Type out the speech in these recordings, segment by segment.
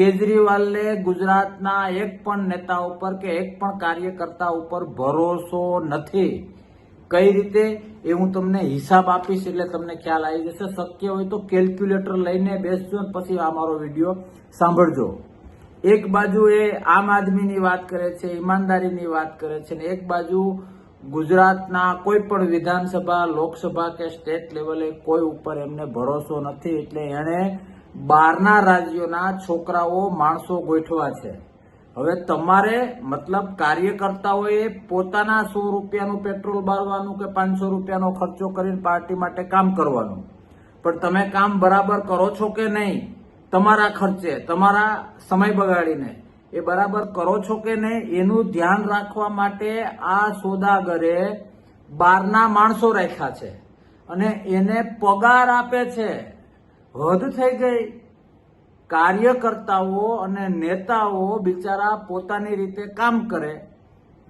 કેજરીવાલને ગુજરાતના એક પણ નેતા ઉપર કે એક પણ કાર્યકર્તા ઉપર ભરોસો નથી. કઈ રીતે? એ હું તમને હિસાબ આપીશ એટલે તમને ખ્યાલ આવી જશે. શક્ય હોય તો કેલ્ક્યુલેટર લઈને બેસજો પછી આ મારો વીડિયો સાંભળજો. એક બાજુ એ આમ આદમીની વાત કરે છે, ઈમાનદારીની વાત કરે છે ને એક બાજુ ગુજરાતના કોઈ પણ વિધાનસભા, લોકસભા કે સ્ટેટ લેવલે કોઈ ઉપર એમને ભરોસો નથી. એટલે એણે બહારના રાજ્યોના છોકરાઓ માણસો ગોઠવા છે. હવે તમારે મતલબ કાર્યકર્તાઓએ પોતાના સો રૂપિયાનું પેટ્રોલ બાળવાનું કે પાંચસો રૂપિયાનો ખર્ચો કરીને પાર્ટી માટે કામ કરવાનું. પણ તમે કામ બરાબર કરો છો કે નહીં? તમારા ખર્ચે, તમારા સમય બગાડીને. એ બરાબર કરો છો કે નહીં? એનું ધ્યાન રાખવા માટે આ સોદાગરે બહારના માણસો રાખ્યા છે. અને એને પગાર આપે છે. હદ થઈ ગઈ. કાર્યકર્તાઓ અને નેતાઓ બિચારા પોતાની રીતે કામ કરે.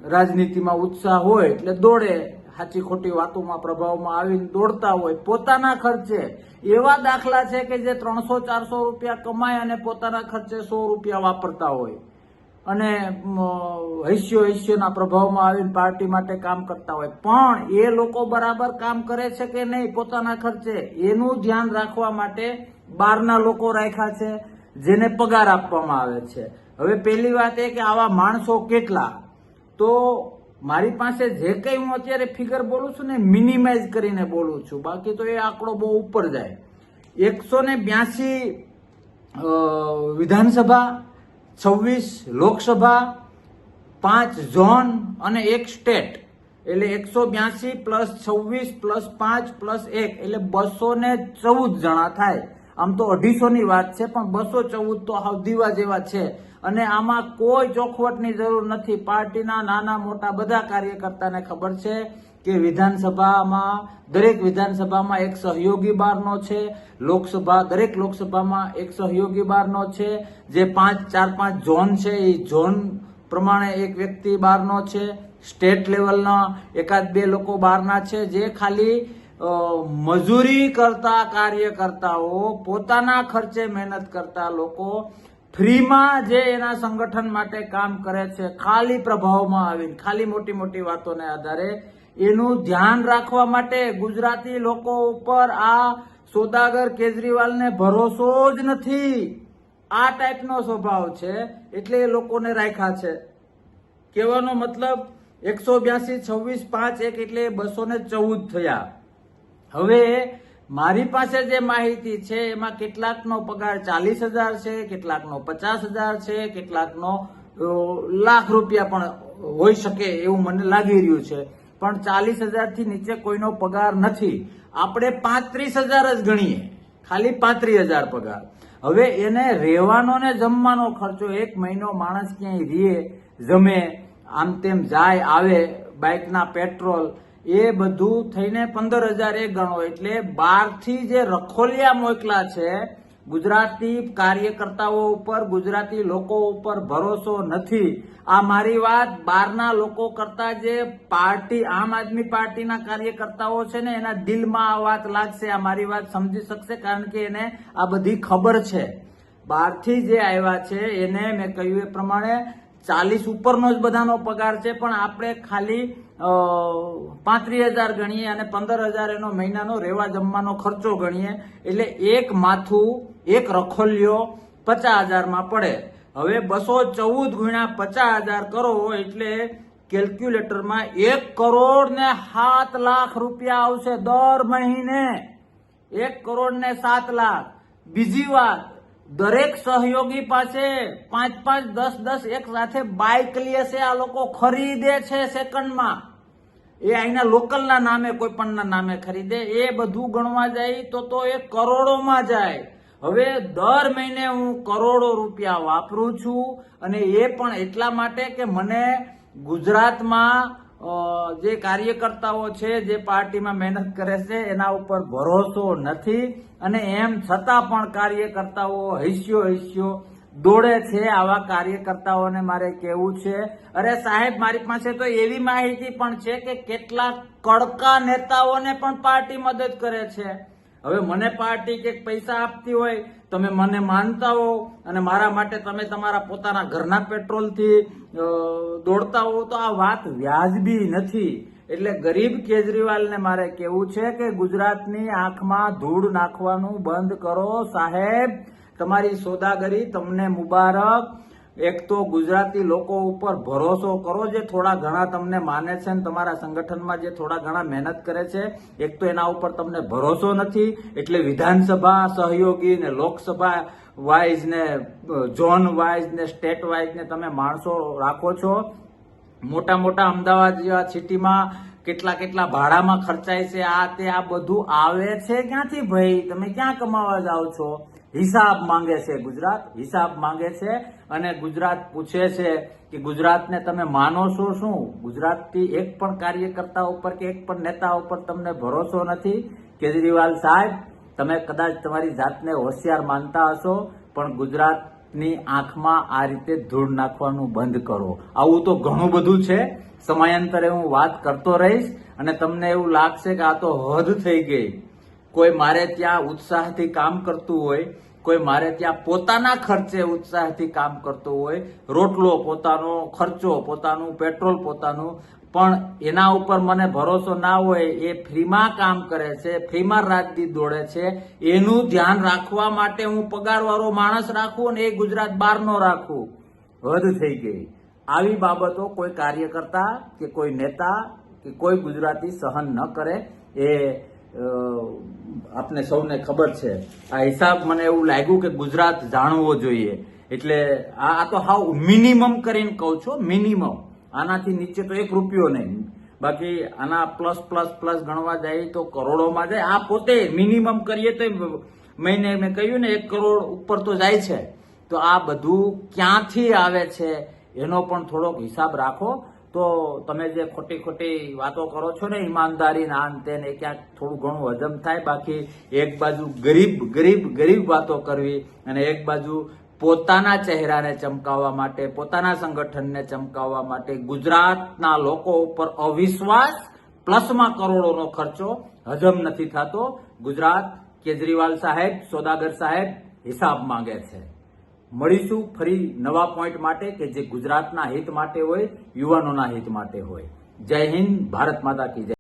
રાજનીતિમાં ઉત્સાહ હોય એટલે દોડે. સાચી ખોટી વાતોમાં પ્રભાવમાં આવીને દોડતા હોય. પોતાના ખર્ચે. એવા દાખલા છે કે જે ત્રણસો ચારસો રૂપિયા કમાય અને પોતાના ખર્ચે સો રૂપિયા વાપરતા હોય. અને હૈસ્યો હૈસ્યોના પ્રભાવમાં આવીને પાર્ટી માટે કામ કરતા હોય. પણ એ લોકો બરાબર કામ કરે છે કે નહીં પોતાના ખર્ચે, એનું ધ્યાન રાખવા માટે બહારના લોકો રાખ્યા છે, જેને પગાર આપવામાં આવે છે. હવે પહેલી વાત એ કે આવા માણસો કેટલા? તો મારી પાસે જે કંઈ હું અત્યારે ફિગર બોલું છું ને મિનિમાઇઝ કરીને બોલું છું. બાકી તો એ આંકડો બહુ ઉપર જાય. એકસો ને બ્યાસી વિધાનસભા છવ્વીસ લોકસભા, પાંચ ઝોન અને એક સ્ટેટ. એટલે એકસો બ્યાસી પ્લસ છવ્વીસ પ્લસ પાંચ પ્લસ એક. એટલે બસો ને ચૌદ જણા થાય. આમ તો અઢીસો ની વાત છે, પણ બસો ચૌદ તો હાવ દીવા જેવા છે. અને આમાં કોઈ ચોખવટની જરૂર નથી. પાર્ટીના નાના મોટા બધા કાર્યકર્તાને ખબર છે કે વિધાનસભામાં, દરેક વિધાનસભામાં એક સહયોગી બારનો છે, લોકસભા, દરેક લોકસભામાં એક સહયોગી બારનો છે. જે પાંચ, ચાર, પાંચ ઝોન છે, એ ઝોન પ્રમાણે એક વ્યક્તિ બહારનો છે. સ્ટેટ લેવલના એકાદ બે લોકો બહારના છે. જે ખાલી મજૂરી કરતા કાર્યકર્તાઓ પોતાના ખર્ચે મહેનત કરતા લોકો ફ્રીમાં જે એના સંગઠન માટે કામ કરે છે, ખાલી પ્રભાવમાં આવીને, ખાલી મોટી મોટી વાતોને આધારે, એનું ધ્યાન રાખવા માટે ગુજરાતી લોકો ઉપર આ સોદાગર કેજરીવાલને ભરોસો જ નથી. આ ટાઈપનો સ્વભાવ છે, એટલે એ લોકોને રાખ્યા છે. કહેવાનો મતલબ, એકસો બ્યાસી, છવ્વીસ, પાંચ, એક એટલે બસો ને ચૌદ થયા. હવે મારી પાસે જે માહિતી છે, એમાં કેટલાકનો પગાર ચાલીસ હજાર છે, કેટલાકનો પચાસ હજાર છે, કેટલાકનો લાખ રૂપિયા પણ હોઈ શકે એવું મને લાગી રહ્યું છે. પણ ચાલીસ હજારથી નીચે કોઈનો પગાર નથી. આપણે પાંત્રીસ હજાર જ ગણીએ. ખાલી પાંત્રીસ હજાર પગાર. હવે એને રહેવાનો ને જમવાનો ખર્ચો એક મહિનો માણસ ક્યાંય રીએ, જમે, આમ તેમ જાય, આવે, બાઇકના પેટ્રોલ એ બધું થઈને પંદર હજાર એ ગણો. એટલે બારથી જે રખોલિયા મોકલા છે, ગુજરાતી કાર્યકર્તાઓ ઉપર, ગુજરાતી લોકો ઉપર ભરોસો નથી. આ મારી વાત બહારના લોકો કરતા જે પાર્ટી, આમ આદમી પાર્ટીના કાર્યકર્તાઓ છે ને, એના દિલમાં આ વાત લાગશે, આ મારી વાત સમજી શકશે, કારણ કે એને આ બધી ખબર છે. બહારથી જે આવ્યા છે, એને મેં કહ્યું એ પ્રમાણે ચાલીસ ઉપરનો જ બધાનો પગાર છે, પણ આપણે ખાલી પાંત્રીસ હજાર ગણીએ અને પંદર હજાર એનો મહિનાનો રહેવા જમવાનો ખર્ચો ગણીએ. એટલે એક માથું, એક રખોલ્યો પચાસ હજારમાં પડે. હવે બસો ચૌદ ગુણ્યા પચાસ હજાર કરો એટલે કેલ્ક્યુલેટરમાં એક કરોડ ને સાત લાખ રૂપિયા આવશે દર મહિને. એક કરોડ ને સાત લાખ. બીજી વાત, દરેક સહયોગી પાસે પાંચ પાંચ દસ દસ એક સાથે બાઇક લે છે, આ લોકો ખરીદે છે સેકન્ડમાં એ અહીંના લોકલના નામે કોઈ પણના નામે ખરીદે, એ બધું ગણવા જાય તો તો એ કરોડોમાં જાય. હવે દર મહિને હું કરોડો રૂપિયા વાપરું છું અને એ પણ એટલા માટે કે મને ગુજરાતમાં જે કાર્યકર્તાઓ છે, જે પાર્ટીમાં મહેનત કરે છે, એના ઉપર ભરોસો નથી અને એમ છતાં પણ કાર્યકર્તાઓ હૈસ્યો હૈસ્યો દોડે છે આવા કાર્યકર્તાઓને મારે કેવું છે. અરે સાહેબ, મારી પાસે તો એવી માહિતી પણ છે કે કેટલા કડકા નેતાઓને પણ પાર્ટી મદદ કરે છે. હવે મને પાર્ટી કે પૈસા આપતી હોય, તમે મને માનતા હો અને મારા માટે તમે તમારા પોતાના ઘરના પેટ્રોલથી દોડતા હો તો આ વાત વ્યાજબી નથી. એટલે ગરીબ કેજરીવાલને મારે કેવું છે કે ગુજરાતની આંખમાં ધૂળ નાખવાનું બંધ કરો સાહેબ. તમારી સોદાગરી તમને મુબારક. એક તો ગુજરાતી લોકો ઉપર ભરોસો કરો જે થોડા ઘણા તમને માને છે ને તમારા સંગઠનમાં જે થોડા ઘણા મહેનત કરે છે. એક તો એના ઉપર તમને ભરોસો નથી, એટલે વિધાનસભા સહયોગી ને લોકસભા વાઇઝ ને ઝોન વાઇઝ ને સ્ટેટ વાઇઝ ને તમે માણસો રાખો છો. મોટા મોટા અમદાવાદ જેવા સિટીમાં કેટલા કેટલા ભાડામાં ખર્ચાય છે, આ તે આ બધું આવે છે ક્યાંથી ભાઈ? તમે ક્યાં કમાવા જાઓ છો? હિસાબ માંગે છે ગુજરાત, હિસાબ માંગે છે અને ગુજરાત પૂછે છે કે ગુજરાતને તમે માનો છો શું? ગુજરાતથી એક પણ કાર્યકર્તા ઉપર કે એક પણ નેતા ઉપર તમને ભરોસો નથી? કેજરીવાલ સાહેબ, તમે કદાચ તમારી જાતને હોશિયાર માનતા હશો, પણ ગુજરાતની આંખમાં આ રીતે ધૂળ નાખવાનું બંધ કરો. આવું તો ઘણું બધું છે. સમયાંતરે હું વાત કરતો રહીશ અને તમને એવું લાગશે કે આ તો હદ થઈ ગઈ. કોઈ મારે ત્યાં ઉત્સાહથી કામ કરતું હોય, કોઈ મારે ત્યાં પોતાના ખર્ચે ઉત્સાહથી કામ કરતું હોય, રોટલો પોતાનો, ખર્ચો પોતાનું, પેટ્રોલ પોતાનું, પણ એના ઉપર મને ભરોસો ના હોય, એ ફ્રીમાં કામ કરે છે, ફ્રીમાં રાજદી દોડે છે, એનું ધ્યાન રાખવા માટે હું પગારવાળો માણસ રાખું અને એ ગુજરાત બહારનો રાખું. હદ થઈ ગઈ. આવી બાબતો કોઈ કાર્યકર્તા કે કોઈ નેતા કે કોઈ ગુજરાતી સહન ન કરે, એ આપને સૌને ખબર છે. આ હિસાબ મને એવું લાગ્યું કે ગુજરાત જાણવો જોઈએ. એટલે આ તો હાવ મિનિમમ કરીને કહું છું મિનિમમ આનાથી નીચે તો એક રૂપિયો નહીં. બાકી આના પ્લસ પ્લસ પ્લસ ગણવા જાય તો કરોડોમાં જાય. આ પોતે મિનિમમ કરીએ તો મહિને મેં કહ્યું ને, એક કરોડ ઉપર તો જાય છે. તો આ બધું ક્યાંથી આવે છે? એનો પણ થોડોક હિસાબ રાખો. તો તમે જે ખોટી ખોટી વાતો કરો છો ને, ઈમાનદારી ના અંતે ને ક્યાંક થોડું ઘણું હજમ થાય. બાકી એક બાજુ ગરીબ ગરીબ ગરીબ વાતો કરવી અને એક બાજુ પોતાના ચહેરાને ચમકાવવા માટે, પોતાના સંગઠનને ચમકાવવા માટે ગુજરાતના લોકો ઉપર અવિશ્વાસ પ્લસમાં કરોડોનો ખર્ચો હજમ નથી થતો. ગુજરાત કેજરીવાલ સાહેબ, સોદાગર સાહેબ હિસાબ માંગે છે. મળીશું ફરી નવા પોઈન્ટ માટે કે જે ગુજરાતના હિત માટે હોય, યુવાનોના હિત માટે હોય. જય હિન્દ, ભારત માતા કી જય.